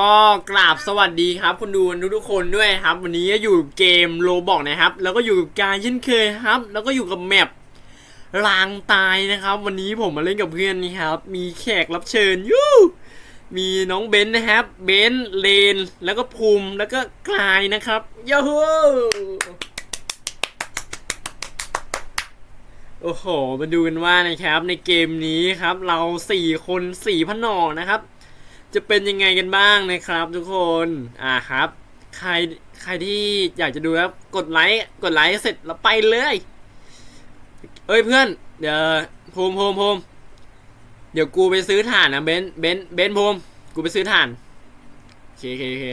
ก็กราบสวัสดีครับ คุณดูทุกทุกๆคนด้วยครับ วันนี้อยู่เกมโลบอกนะครับ แล้วก็อยู่กับการเช่นเคยครับ แล้วก็อยู่กับแมปลางตายนะครับ วันนี้ผมมาเล่นกับเพื่อนนี่ครับ มีแขกรับเชิญยูมีน้องเบนซ์นะครับ เบนซ์เลน แล้วก็ภูมิแล้วก็กลายนะครับยูฮูโอ้โห มาดูกันว่านะครับ ในเกมนี้ครับ เราสี่คนสี่พนอนะครับ จะเป็นยังไงกันบ้างนะครับทุกคนอ่าครับ ใครใครที่อยากจะดูครับกดไลค์กดไลค์เสร็จแล้วไปเลย เอ้ยเพื่อน เดี๋ยวภูมิภูมิภูมิเดี๋ยวกูไปซื้อถ่านนะเบนเบนเบนซ์ภูมิกูไปซื้อถ่านโอเคโอเคโอเค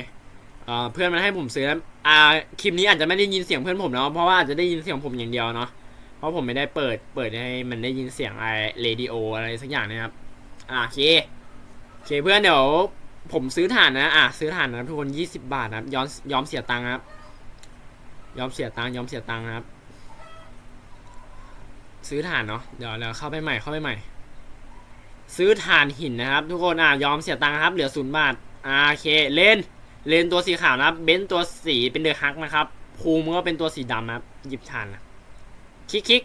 อ่าเพื่อนมันให้ผมซื้อแล้วอ่าคลิปนี้อาจจะไม่ได้ยินเสียงเพื่อนผมเนาะเพราะว่าอาจจะได้ยินเสียงผมอย่างเดียวเนาะเพราะผมไม่ได้เปิดเปิดให้มันได้ยินเสียงไอเรดิโออะไรสักอย่างนะครับอ่าโอเค โอเคเพื่อนเดี๋ยวผมซื้อถ่านนะ อะซื้อถ่านนะทุกคนยี่สิบาทนะครับยอมยอมเสียตังค์ครับยอมเสียตังค์ยอมเสียตังค์ครับ ซื้อถ่านเนาะเดี๋ยวเดี๋ยวเข้าไปใหม่เข้าไปใหม่ ซื้อถ่านหินนะครับ ทุกคนอะยอมเสียตังค์ครับเหลือศูนย์บาทอ่าโอเคเลนเลนตัวสีขาวนะครับเบนซ์ตัวสีเป็นเดอะฮักนะครับภูมิก็เป็นตัวสีดำครับหยิบถ่านนะคลิกคลิก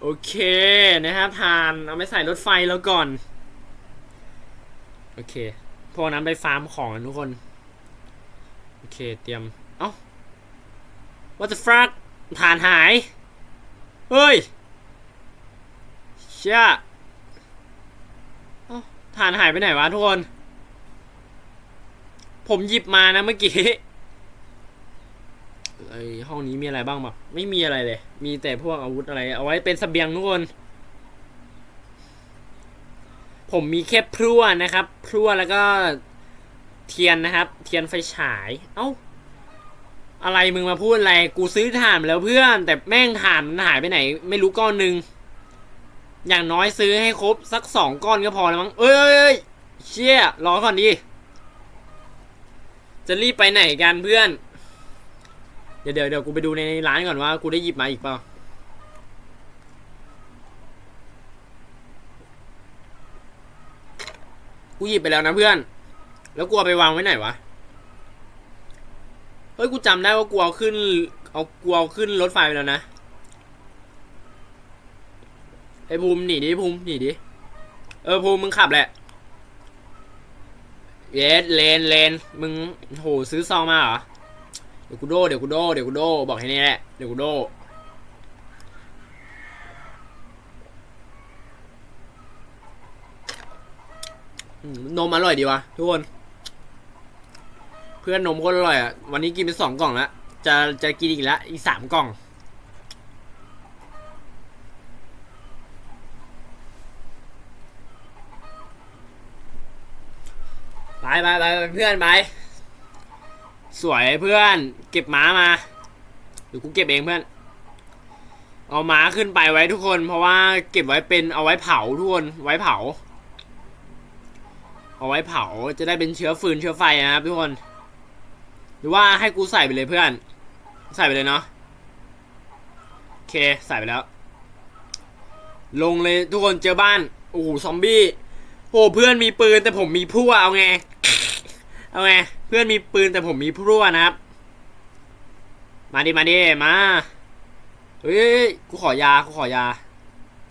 โอเคนะครับถ่านเอาไปใส่รถไฟแล้วก่อน โอเค พวกนั้นไปฟาร์มของกันทุกคน โอเค เตรียม เอ้า what the fuck ฐานหาย เฮ้ยเชี่ยเอ้าฐานหายไปไหนวะทุกคน ผมหยิบมานะเมื่อกี้ไอห้องนี้มีอะไรบ้างแบบไม่มีอะไรเลย มีแต่พวกอาวุธอะไร เอาไว้เป็นเสบียงทุกคน ผมมีแค่พรั่วนะครับพรั่วแล้วก็เทียนนะครับ เทียนไฟฉาย เอ้า อะไรมึงมาพูดอะไร กูซื้อถ่านมาแล้วเพื่อน แต่แม่งถ่านมันหายไปไหน ไม่รู้ก้อนหนึ่งอย่างน้อยซื้อให้ครบสักสองก้อนก็พอแล้วมั้ง เอ้ยเอ้ยเอ้ยเชี่ย รอก่อนดิ จะรีบไปไหนกันเพื่อน เดี๋ยวเดี๋ยวเดี๋ยวกูไปดูในร้านก่อนว่า กูได้หยิบมาอีกเปล่า กูหยิบไปแล้วนะเพื่อน แล้วกูเอาไปวางไว้ไหนวะ เฮ้ยกูจำได้ว่ากูเอาขึ้น เอากูเอาขึ้นรถไฟไปแล้วนะ ไอ้ภูมิหนีดิภูมิหนีดิ เออภูมิมึงขับแหละ เยสเลนเลนมึงโหซื้อซองมาเหรอ เดี๋ยวกูโดเดี๋ยวกูโดเดี๋ยวกูโดบอกให้นี่แหละ เดี๋ยวกูโด นมอร่อยดีวะทุกคน เพื่อนนมโคนอร่อยอะ วันนี้กินไปสองกล่องแล้วจะจะกินอีกแล้วอีกสามกล่อง ไปไปไปเพื่อนไป สวยเพื่อน เก็บม้ามาเดี๋ยวกูเก็บเองเพื่อนเอาม้าขึ้นไปไว้ทุกคน เพราะว่าเก็บไว้เป็นเอาไว้เผาทุกคนไว้เผา เอาไว้เผาจะได้เป็นเชื้อฟืนเชื้อไฟนะครับทุกคน หรือว่าให้กูใส่ไปเลยเพื่อน ใส่ไปเลยเนาะโอเคใส่ไปแล้ว ลงเลยทุกคนเจอบ้านโอ้โหซอมบี้โอ้เพื่อนมีปืนแต่ผมมีพั่วเอาไงเอาไงเพื่อนมีปืนแต่ผมมีพั่วนะครับ มาดิมาดิมาเฮ้ยกูขอยากูขอยา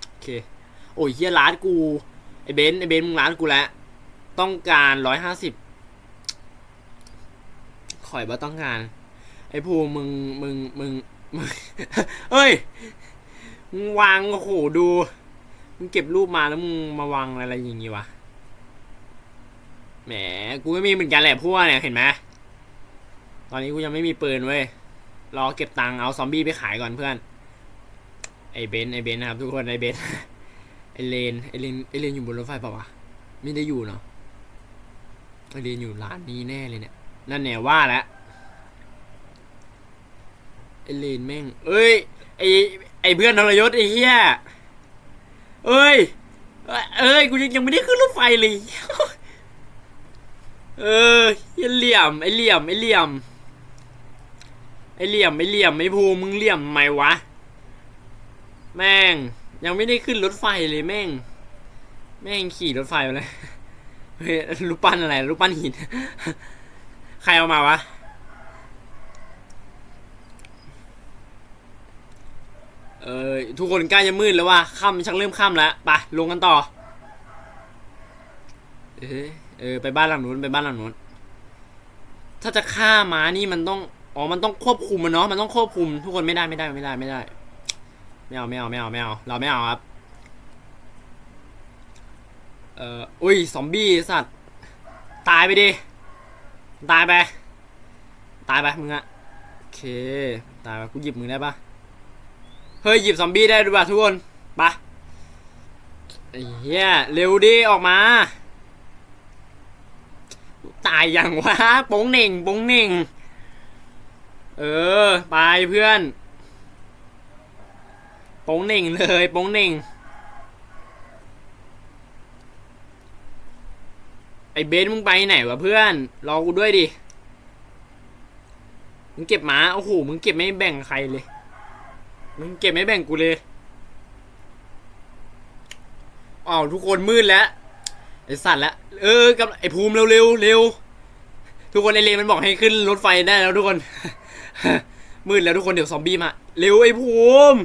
โอเคโอ้ยเฮียร้านกูไอเบนไอเบนมึงร้านกูแล้ว ต้องการร้อยห้าสิบข่อยบ่ต้องการ ไอ้ภูมึงมึงมึงมึงเฮ้ย มึงวางโอ้โหดู มึงเก็บรูปมาแล้วมึงมาวางอะไรอย่างงี้วะ แหม กูไม่มีเหมือนกันแหละพวกเนี่ยเห็นไหมตอนนี้กูยังไม่มีปืนเว้ย รอเก็บตังค์เอาซอมบี้ไปขายก่อนเพื่อน ไอ้เบนไอ้เบนนะครับทุกคนไอ้เบนไอ้เลนไอ้เลนไอ้เลนอยู่บนรถไฟเปล่าวะ ไม่ได้อยู่เนาะ เรียนอยู่ร้านนี้แน่เลยเนี่ย นั่นแน่ว่าแล้วไอเลนแม่ง เอ้ย ไอไอเพื่อนทรยศไอเฮียเอ้ย เอ้ย กูยังยังไม่ได้ขึ้นรถไฟเลย เออเหี้ยเหลี่ยม ไอเหลี่ยม ไอเหลี่ยม ไอเหลี่ยม ไอเหลี่ยม ไอภูมึงเหลี่ยมไหมวะ แม่ง ยังไม่ได้ขึ้นรถไฟเลยแม่ง แม่งขี่รถไฟไปเลย เฮ้ยรูปปั้นอะไรรูปปั้นหิน ใครเอามาวะ เออทุกคนใกล้จะมืดแล้วว่ะค่ำชักเริ่มค่ำแล้วไปลงกันต่อ เออเออไปบ้านหลังนู้นไปบ้านหลังนู้น ถ้าจะฆ่าม้านี่มันต้องอ๋อมันต้องควบคุมมันเนาะมันต้องควบคุม ทุกคนไม่ได้ไม่ได้ไม่ได้ไม่ได้ไม่เอาไม่เอาไม่เอาไม่เอาเราไม่เอาครับ เอ่ออุ้ยซอมบี้สัตว์ตายไปดิตายไปตายไปมึงอะโอเคตายไปกูหยิบมึงได้ปะเฮ้ยหยิบซอมบี้ได้ด้วยป่ะทุกคนปะเหี้ยเร็วดิออกมา ตายอย่างวะโป้งหนึ่งโป้งหนึ่งเออไปเพื่อนโป้งหนึ่งเลยโป้งหนึ่ง ไอ้ เบนซ์มึงไปไหนวะเพื่อน รอกูด้วยดิ มึงเก็บหมา โอ้โห มึงเก็บไม่แบ่งใครเลย มึงเก็บไม่แบ่งกูเลยอ้าวทุกคนมืดแล้วไอสัตว์แล้วเออกับไอภูมิเร็วเร็วเร็วทุกคนไอเลนมันบอกให้ขึ้นรถไฟได้แล้วทุกคน มืดแล้วทุกคนเดี๋ยวซอมบี้มา เร็วไอภูมิ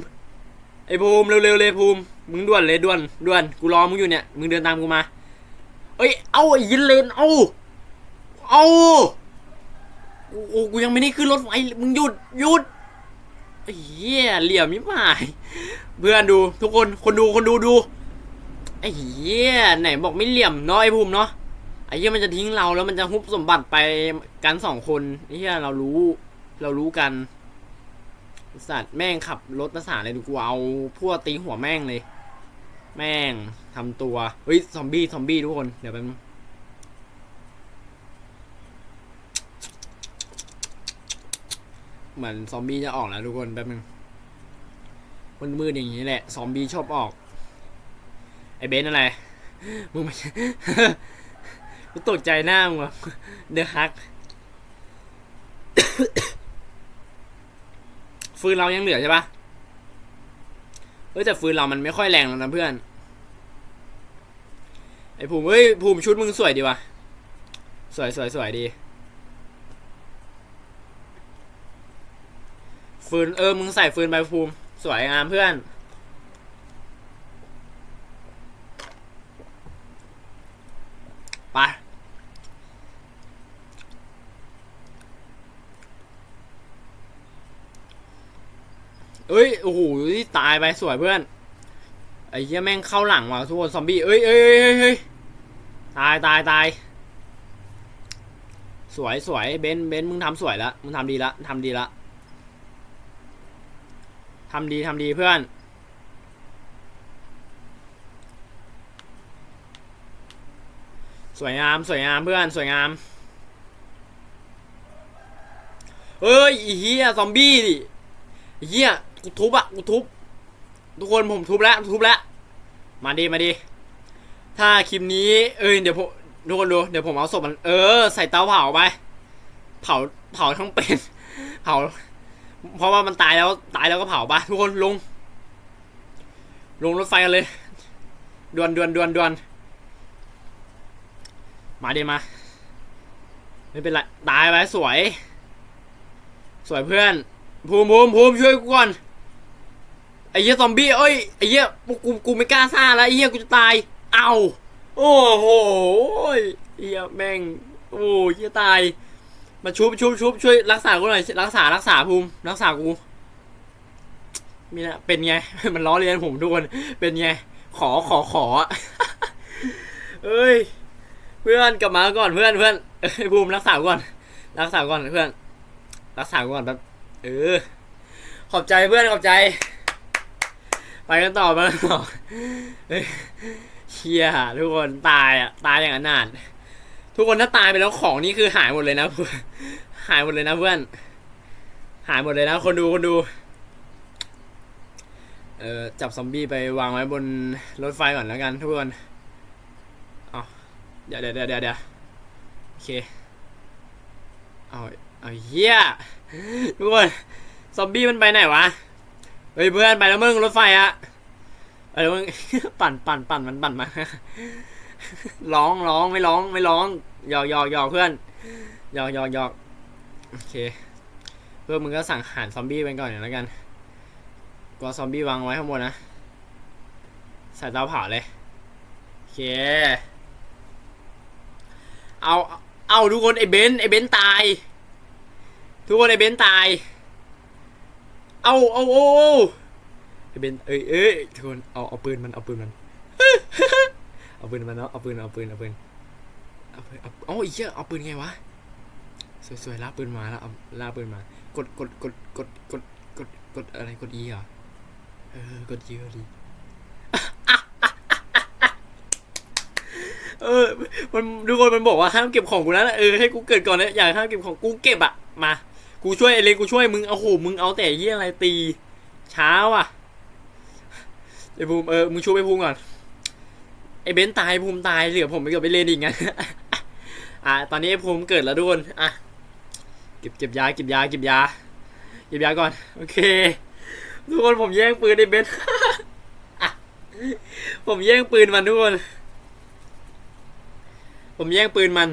ไอภูมิเร็วเร็วเลยภูมิ มึงด่วนเลยด่วนด่วนกูรอมึงอยู่เนี่ย มึงเดินตามกูมา เอ้ย เอาไอ้ยินเลน เอาเอากูกูกูยังไม่ได้ขึ้นรถไฟมึงหยุดหยุดไอ้เหี้ยเหลี่ยมมิมายเพื่อนดูทุกคนคนดูคนดูดูไอ้เหี้ยไหนบอกไม่เหลี่ยมเนาะไอ้ภูมิเนาะไอ้เหี้ยมันจะทิ้งเราแล้วมันจะฮุบสมบัติไปกันสองคนไอ้เหี้ยเรารู้เรารู้กันสัตว์แม่งขับรถภาษาอะไรดูกูเอาพวกตีหัวแม่งเลย แม่งทำตัวเฮ้ยซอมบี้ซอมบี้ทุกคน เดี๋ยวแป๊บนึงเหมือนซอมบี้จะออกแล้วทุกคนแป๊บนึงมันมืดๆอย่างนี้แหละ ซอมบี้ชอบออก ไอเบนอะไร มึงไม่กูตกใจหน้ามึงวะเดอะฮัก ฟืนเรายังเหลือใช่ปะ เฮ้ยแต่ฟืนเรามันไม่ค่อยแรงแล้วนะเพื่อน ไอ้ภูมิเฮ้ยภูมิชุดมึงสวยดีวะสวยสวยสวยดี ฟืนเออมึงใส่ฟืนไปภูมิ สวยงามเพื่อน ไป เอ้ย โอ้โห ตายไปสวยเพื่อน ไอ้เหี้ยแม่งเข้าหลังว่ะทุกคนซอมบี้เอ้ยเอ้ยเอ้ยเอ้ยตายตายตายสวยสวยเบนเบนมึงทำสวยละมึงทำดีละทำดีละทำดีทำดีเพื่อนสวยงามสวยงามเพื่อนสวยงามเอ้ยไอ้เฮียซอมบี้ดิไอ้เฮียกูทุบอะกูทุบ ทุกคนผมทุบแล้วทุบแล้วมาดีมาดี ถ้าคลิปนี้ เอ้ยเดี๋ยวผมทุกคนดูเดี๋ยวผมเอาศพมันเออใส่เตาเผาไป เผาเผาทั้งเป็น เผา เพราะว่ามันตายแล้วตายแล้วก็เผาไปทุกคนลง ลงรถไฟกันเลยด่วนด่วนด่วนด่วนมาดีมาไม่เป็นไรตายไปสวย สวยเพื่อนภูมิภูมิภูมิช่วยกูก่อน ไอ้เหี้ยซอมบี้เอ้ยไอ้เหี้ยกูกูกูไม่กล้าซ่าแล้วไอ้เหี้ยกูจะตาย เอาโอ้โหยเหี้ยแม่งโอ้ยเหี้ยตาย มาชุบชุบชุบช่วยรักษากูหน่อยรักษารักษาภูมิรักษากูมีนะเป็นไง มันล้อเลียนผมทุกคนเป็นไง ขอขอขอเอ้ย เพื่อนกลับมาก่อนเพื่อนเพื่อนภูมิรักษาก่อน รักษาก่อนเพื่อน รักษาก่อนแบบเออ ขอบใจเพื่อนขอบใจ ไปกันต่อไปกันต่อเฮียทุกคนตายอะตายอย่างอนาถทุกคนถ้าตายไปแล้วของนี่คือหายหมดเลยนะหายหมดเลยนะเพื่อน หายหมดเลยนะคนดูคนดู เออจับซอมบี้ไปวางไว้บนรถไฟก่อนแล้วกัน ทุกคนเอาเดี๋ยวเดี๋ยวเดี๋ยวเดี๋ยวเดี๋ยวโอเคเอาเอาเฮียทุกคนซอมบี้มันไปไหนวะ เฮ้ยเพื่อนไปแล้วมึงรถไฟอะไปแล้วมึงปั่นปั่นปั่นมันปั่นมาร้องร้องไม่ร้องไม่ร้องหยอกหยอกหยอกเพื่อนหยอกหยอกหยอกโอเค เพื่อนมึงก็สั่งหารซอมบี้ไปก่อนอย่างแล้วกันกลัวซอมบี้วางไว้ข้างบนนะใส่เตาเผาเลยโอเคเอาเอาทุกคนไอ้เบนไอ้เบนตาย ทุกคนไอ้เบนตาย เอาเอาเอาเอาไอ้เบนเอ้ยเอ้ยทุกคนเอาเอาปืนมันเอาปืนมันเอาปืนมันเนาะเอาปืนเอาปืนเอาปืนเอาปืนเอาเอาไอ้เหี้ยเอาปืนไงวะสวยๆลาปืนมาแล้วเอาลาปืนมากดกดกดกดกดกดกดอะไรกด E เหรอเออกด E กด E เออมันทุกคนมันบอกว่าห้ามเก็บของกูนะเออให้กูเกิดก่อนนะอยากห้ามเก็บของกูเก็บอะมา กูช่วยไอเลนกูช่วยมึงเอาโหมึงเอาแต่ยี่อะไรตี เช้าอะไอภูมิเออมึงช่วยไอภูมิก่อนไอเบนซ์ตายภูมิตายเหลือผมไปกับไอเลนอีกงั้นอะตอนนี้ไอภูมิเกิดแล้วทุกคนอะเก็บเก็บยาเก็บยาเก็บยาเก็บยาก่อนโอเคทุกคนผมแย่งปืนไอเบนซ์ผมแย่งปืนมันทุกคน ผมแย่งปืนมัน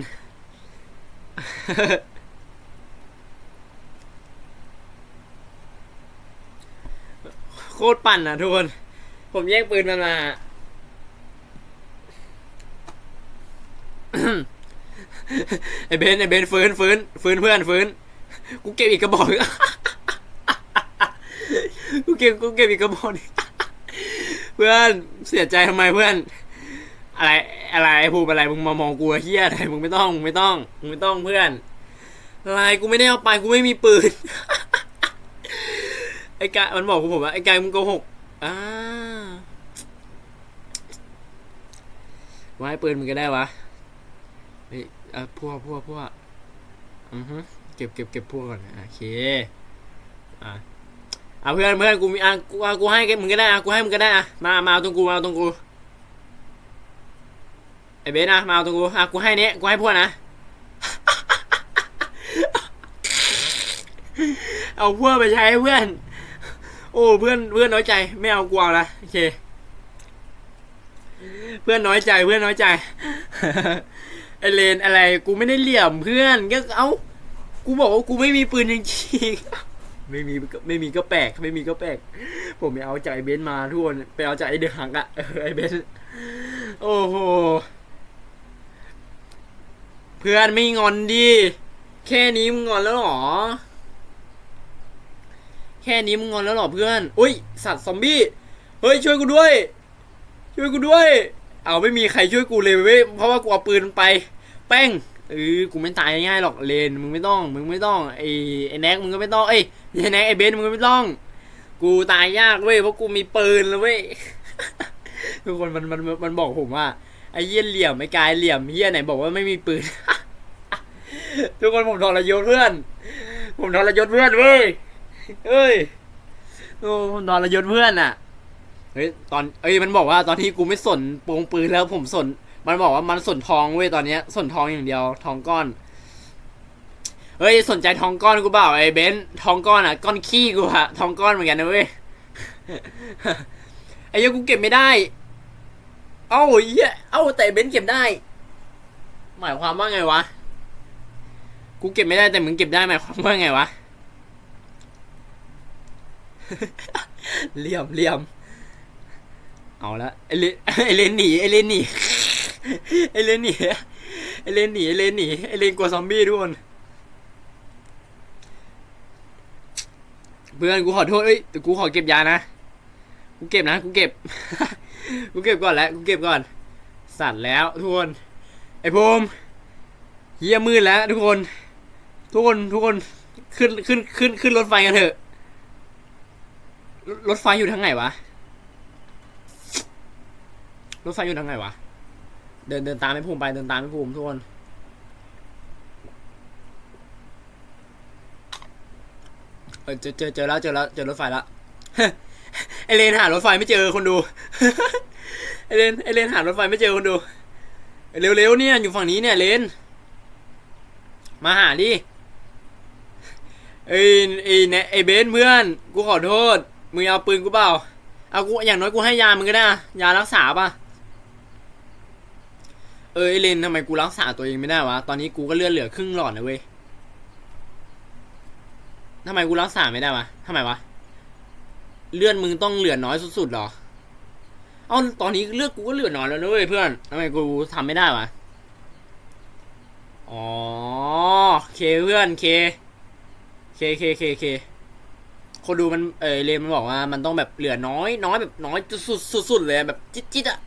โค ตรปั่นอะทุกคน ผมแย่งปืนมันมา ไอเบนไอเบนฟื้นฟื้นฟื้นเพื่อนฟื้น กูเก็บอีกกระบอก กูเก็บกูเก็บอีกกระบอกเพื่อนเสียใจทำไมเพื่อน อะไรอะไรไอ้ภูมิอะไรมึงมามองกูเฮียอะไรมึงไม่ต้องมึงไม่ต้องมึงไม่ต้องเพื่อนอะไรกูไม่ได้เอาไปกูไม่มีปืน ไอ้กายมันบอกกูผมว่าไอ้กายมึงโกหกอ่าว่าให้ปืนมึงก็ได้วะเฮ้ยอะพวกพวกพวกอือฮึเก็บเก็บเก็บพวกก่อนโอเคอะอะเพื่อนเพื่อนกูมีอะกูอะกูให้มึงก็ได้อะกูให้มึงก็ได้อะมามาเอาตรงกูมาเอาตรงกูไอเบสนะมาเอาตรงกูอะกูให้เนี้ยกูให้พวกนะเอาพวกไปใช้เพื่อน โอ้เพื่อนเพื่อนน้อยใจ ไม่เอากูเอาละโอเค เพื่อนน้อยใจเพื่อนน้อยใจไอเลนอะไร กูไม่ได้เหลี่ยมเพื่อนก็เอ้ากูบอกว่ากูไม่มีปืนจริงๆไม่มีไม่มีก็แปลก ไม่มีก็แปลก ผมไปเอาใจเบนซ์มาทุกคนไปเอาใจไอเดือหังอะไอเบนซ์โอ้โหเพื่อนไม่งอนดิแค่นี้มึงงอนแล้วหรอ แค่นี้มึงงอนแล้วหรอเพื่อน อุ้ย สัตว์ซอมบี้ เฮ้ยช่วยกูด้วย ช่วยกูด้วย เอาไม่มีใครช่วยกูเลยเว้ย เพราะว่ากูเอาปืนไป แป้งเออกูไม่ตายง่ายๆหรอกเลน มึงไม่ต้อง มึงไม่ต้อง ไอ้ไอ้แน็กมึงก็ไม่ต้อง เอ้ยไอ้แน็กไอ้เบนซ์มึงก็ไม่ต้อง กูตายยากเว้ยเพราะกูมีปืนแล้วเว้ย ทุกคนมันมันมันบอกผมว่าไอ้เหี้ยเหลี่ยมไอ้กายเหลี่ยมเหี้ยไหนบอกว่าไม่มีปืน ทุกคนผมทรยศเพื่อน ผมทรยศเพื่อนเว้ย เอ้ยโอ้ผมทรยศเพื่อนอะ เฮ้ยตอนเอ้ยมันบอกว่าตอนที่กูไม่สนโปงปืนแล้วผมสน มันบอกว่ามันสนทองเว้ยตอนเนี้ยสนทองอย่างเดียวทองก้อน เฮ้ยสนใจทองก้อนกูเปล่าไอ้เบนซ์ทองก้อนอะก้อนขี้กูอะทองก้อนเหมือนกันนะเว้ยไอ้เหี้ยังกูเก็บไม่ได้ เอ้าเหี้ยเอ้าแต่เบนซ์เก็บได้ หมายความว่าไงวะ กูเก็บไม่ได้แต่มึงเก็บได้หมายความว่าไงวะ เลี่ยมเลี่ยม เอาละไอเลนไอเลนหนีไอเลนหนีไอเลนหนีไอเลนหนีไอเลนหนีไอเลนกลัวซอมบี้ทุกคนเพื่อนกูขอโทษเอ้ยแต่กูขอเก็บยานะ กูเก็บนะ กูเก็บ กูเก็บก่อนแล้ว กูเก็บก่อน สั่นแล้วทุกคน ไอภูมเฮียมืดแล้วทุกคน ทุกคน ทุกคน ขึ้น ขึ้น ขึ้น ขึ้นรถไฟกันเถอะ รถไฟอยู่ทางไหนวะ รถไฟอยู่ทางไหนวะ เดินเดินตามไม่ภูมิไปเดินตามไม่ภูมิทุกคนเออเจอเจอเจอแล้วเจอแล้วเจอรถไฟแล้วไอเลนหารถไฟไม่เจอคนดูไอเลนไอเลนหารถไฟไม่เจอคนดูเร็วๆเนี่ยอยู่ฝั่งนี้เนี่ยเลนมาหาดิไอไอเนไอเบนเพื่อนกูขอโทษ มึงเอาปืนกูเปล่า เอากูอย่างน้อยกูให้ยามึงก็ได้อะยารักษาป่ะ เออไอเลนทำไมกูรักษาตัวเองไม่ได้วะ ตอนนี้กูก็เลือดเหลือครึ่งหลอดนะเว้ยทำไมกูรักษาไม่ได้วะทำไมวะ เลือดมึงต้องเหลือน้อยสุดๆหรอ เอาตอนนี้เลือดกูก็เหลือน้อยแล้วนะเว้ยเพื่อนทำไมกูทำไม่ได้วะ อ๋อเคเพื่อนเค เคเคเคเค คนดูมันเออเลนมันบอกว่ามันต้องแบบเหลือน้อยน้อยแบบน้อยสุดสุดสุดเลยอะแบบจิ๊ดจิ๊ดอะ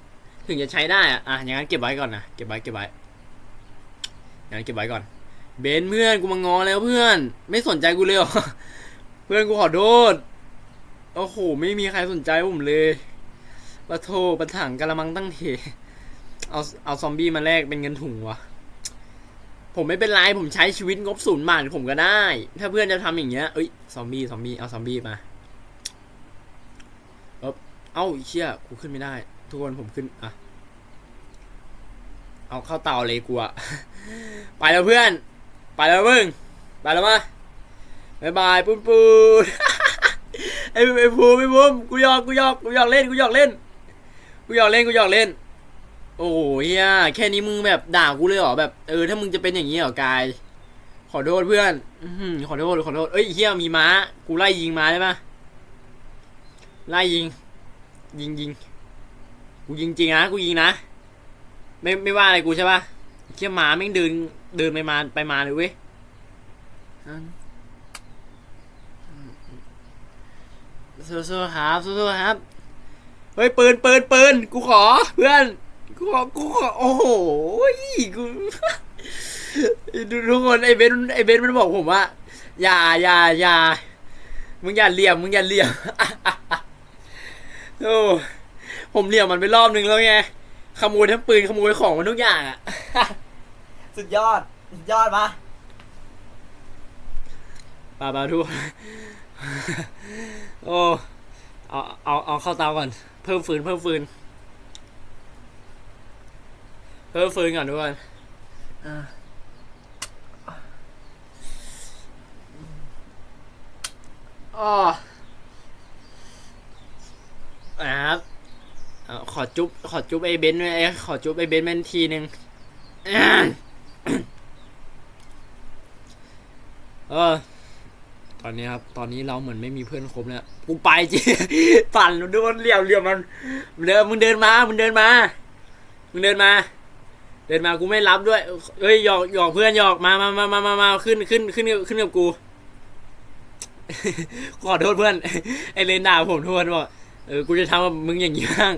ถึงจะใช้ได้อะอะอย่างนั้นเก็บไว้ก่อนนะเก็บไว้เก็บไว้อย่างนั้นเก็บไว้ก่อน เบนเพื่อนกูมางอแล้วเพื่อน ไม่สนใจกูเลยเหรอเพื่อนกูขอโทษโอ้โหไม่มีใครสนใจผมเลยปะโทปะถังกะละมังตั้งเทเอาเอาซอมบี้มาแลกเป็นเงินถุงวะ ผมไม่เป็นไรผมใช้ชีวิตงบศูนย์บาทผมก็ได้ ถ้าเพื่อนจะทำอย่างเงี้ยเอ้ยซอมบี้ซอมบี้เอาซอมบี้มาเอ้าเอ้าเชี่ยกูขึ้นไม่ได้ ทุกคนผมขึ้นอะเอาเข้าเตาเลยกูอะไปแล้วเพื่อน ไปแล้วมึงไปแล้วมาบายบายปุ้นปูนไอ้ไอ้ภูมิไอ้ภูมิกูยอกกูยอกกูยอกเล่นกูยอกเล่นกูยอกเล่นกูยอกเล่น โอ้โหเฮียแค่นี้มึงแบบด่ากูเลยเหรอแบบเออถ้ามึงจะเป็นอย่างนี้เหรอกาย ขอโทษเพื่อนอขอโทษขอโทษเอ้ยเฮียมีม้า กูไล่ยิงม้าได้ปะไล่ยิง ยิงยิงกูยิงจริงนะกูยิงนะไม่ไม่ว่าอะไรกูใช่ปะเฮียม้าแม่งเดินเดินไปมาไปมาเลยเว้ยสู้ๆครับสู้ๆครับ เฮ้ยปืนปืนปืนกูขอเพื่อน กูขอกูขอโอ้โหกูดูทุกคนไอ้เบนไอ้เบนมันบอกผมว่า อย่าอย่าอย่ามึงอย่าเหลี่ยมมึงอย่าเหลี่ยมโอ้ผมเหลี่ยมมันไปรอบนึงแล้วไงขโมยทั้งปืนขโมยของมันทุกอย่างอะสุดยอดสุดยอดปะปาปาทุกคนโอ้เอาเอาเอาเข้าเตาก่อน เพิ่มฟืนเพิ่มฟืน เพิ่มฟืนก่อนทุกคนอ่าอ๋อนะครับเอาขอจุ๊บขอจุ๊บไอ้เบนซ์ไอ้ยขอจุ๊บไอ้เบนซ์แม่นทีหนึ่งเออ ตอนนี้ครับ ตอนนี้เราเหมือนไม่มีเพื่อนครบแล้วกูไปจีปั่นโดนเหลี่ยมเหลี่ยมมันเดินมึงเดินมา มึงเดินมา มึงเดินมา เดินมากูไม่รับด้วยเอ้ยหยอกหยอกเพื่อนหยอกมามามามามามาขึ้นขึ้นขึ้นขึ้นกับกูขอโทษเพื่อนไอเลนด่าผมทุกคนบอกเออกูจะทำกับมึงอย่างนี้บ้าง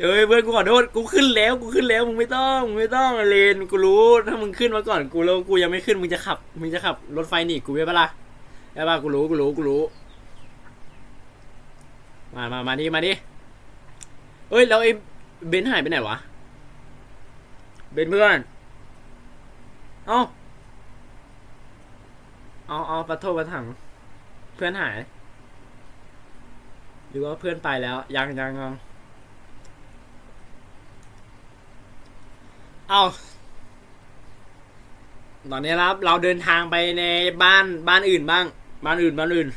เอ้ยเพื่อนกูขอโทษกูขึ้นแล้วกูขึ้นแล้วมึงไม่ต้องมึงไม่ต้องเลนกูรู้ถ้ามึงขึ้นมาก่อนกูแล้วกูยังไม่ขึ้นมึงจะขับมึงจะขับรถไฟหนีกูใช่ปะล่ะใช่ปะกูรู้กูรู้กูรู้มามามาดิมาดิเอ้ยแล้วไอ้ เบนหายไปไหนวะ เบนเพื่อน เอ้าเอาเอาปะโทษปะถัง เพื่อนหาย หรือว่าเพื่อนไปแล้ว ยังยังยังเอาตอนนี้ครับ เราเดินทางไปในบ้านบ้านอื่นบ้าง บ้านอื่นบ้านอื่น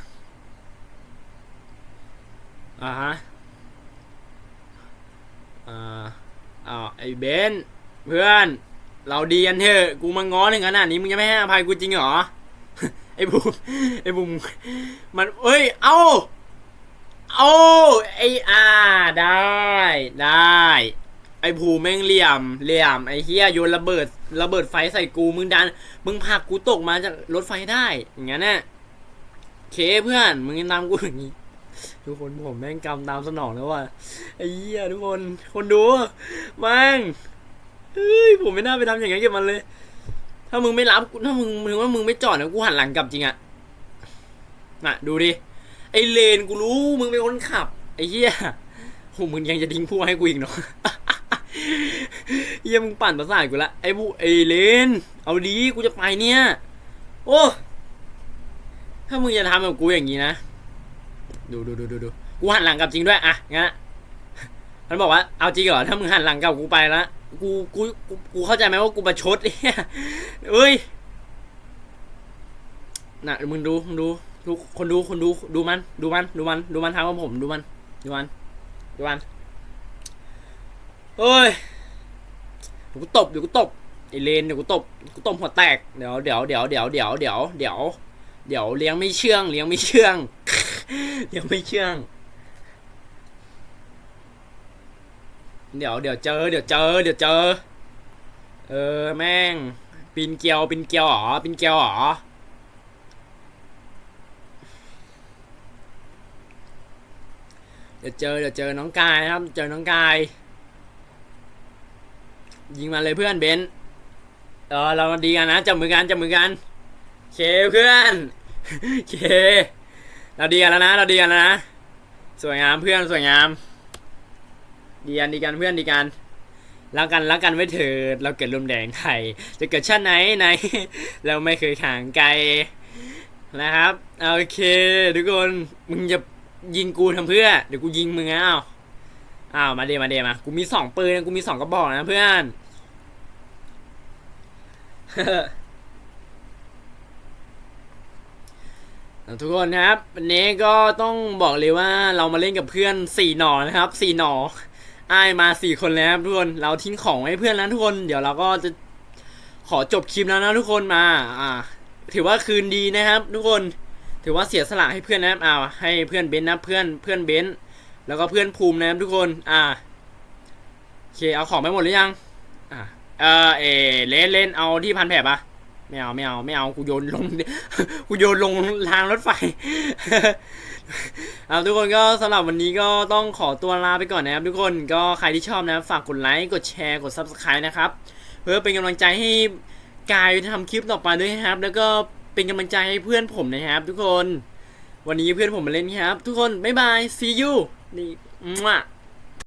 อ่าฮะ อ่าอ้าวไอ้เบนเพื่อน เราดีกันเถอะกูมาง้อถึงขนาดนี้มึงจะไม่ให้อภัยกูจริงเหรอไอ้บุมไอ้บุมมันเอ้ย เอ้าเอ้าไอ้อ่าได้ได้ ไอ้ภูแม่งเหลี่ยมเหลี่ยมไอ้เฮียโยนระเบิดระเบิดไฟใส่กูมึงดัน มึงผลักกูตกมาจากรถไฟได้ อย่างนั้นน่ะเคเพื่อนมึงยังตามกูอย่างนี้ ทุกคนผมแม่งกำตามสนองแล้วว่ะไอ้เหี้ยทุกคน คนดูแม่งเฮ้ยผมไม่น่าไปทำอย่างนั้กับมันเลย ถ้ามึงไม่รับถ้ามึงมึงว่ามึงไม่จอดนะกูหันหลังกลับจริงอะน่ะ ดูดิไอเลนกูรู้มึงเป็นคนขับ ไอ้เหี้ยโหมึงยังจะทิ้งผู้ให้กูอีกเนาะเหี้ยมึงปั่นประสาทกูละไอ้ผู้ไอ้เลน เอาดีกูจะไปเนี่ย โอ้ ถ้ามึงจะทำกับกูอย่างนี้นะ ดูดูดูดูดูกูหันหลังกลับจริงด้วยอะงั้นมันบอกว่าเอาจริงเหรอถ้ามึงหันหลังกลับกูไปละกูกูกูกูเข้าใจไหมว่ากูประชดเนี่ยเอ้ยน่ะมึงดูมึงดูทุกคนดูคนดูดูมัน ดูมัน ดูมัน ดูมันทำกับผมดูมัน ดูมัน ดูมันเฮ้ยเดี๋ยวกูตบเดี๋ยวกูตบไอเลนเดี๋ยวกูตบกูตบหัวแตกเดี๋ยวเดี๋ยวเดี๋ยวเดี๋ยวเดี๋ยวเดี๋ยวเดี๋ยวเดี๋ยวเลี้ยงไม่เชื่องเลี้ยงไม่เชื่อง ยงไม่เชื่อง เดี๋ยวเดี๋ยวเจอ เดี๋ยวเจอ เดี๋ยวเจอ เออแม่งปีนเกลียวปีนเกลียวหรอปีนเกลียวหรอเดี๋ยวเจอเดี๋ยวเจอน้องกายนะครับ เจอน้องกาย ยิงมาเลยเพื่อนเบนเออเราดีกันนะจับมือกันจับมือกันเคเพื่อนเค เราดีกันแล้วนะ เราดีกันแล้วนะ สวยงามเพื่อนสวยงาม ดีกันดีกันเพื่อนดีกันรักกันรักกันไว้เถิดเราเกิดลมแดงไทยจะเกิดชาติไหนไหน เราไม่เคยห่างไกลนะครับโอเค ทุกคนมึงจะยิงกูทำเพื่อ เดี๋ยวกูยิงมึงอ้าวอ้าวมาเดมาเดมากูมีสองปืนกูมีสองกระบอกนะเพื่อน ทุกคนนะครับ วันนี้ก็ต้องบอกเลยว่าเรามาเล่นกับเพื่อนสี่หนอนะครับสี่หนออ้ายมาสี่คนแล้วครับทุกคนเราทิ้งของให้เพื่อนแล้วทุกคน เดี๋ยวเราก็จะขอจบคลิปแล้วนะทุกคนมา อ่า ถือว่าคืนดีนะครับ ทุกคนถือว่าเสียสละให้เพื่อนนะครับอ่าให้เพื่อนเบนซ์นะเพื่อนเพื่อนเบนซ์แล้วก็เพื่อนภูมินะครับทุกคน อ่าโอเคเอาของไปหมดหรือยังอ่าเออเอเล่นเล่นเอาที่พันแผลปะ ไม่เอาไม่เอาไม่เอากูโยนลงกูโยนลงทางรถไฟเอาทุกคนก็สำหรับวันนี้ก็ต้องขอตัวลาไปก่อนนะครับ ทุกคนก็ใครที่ชอบนะฝากกดไลค์กดแชร์กด subscribe นะครับ เพื่อเป็นกำลังใจให้กายทำคลิปต่อไปด้วยครับ แล้วก็เป็นกำลังใจให้เพื่อนผมนะครับ ทุกคน วันนี้เพื่อนผมมาเล่นครับ ทุกคนบ๊ายบาย see you นี่มั่ว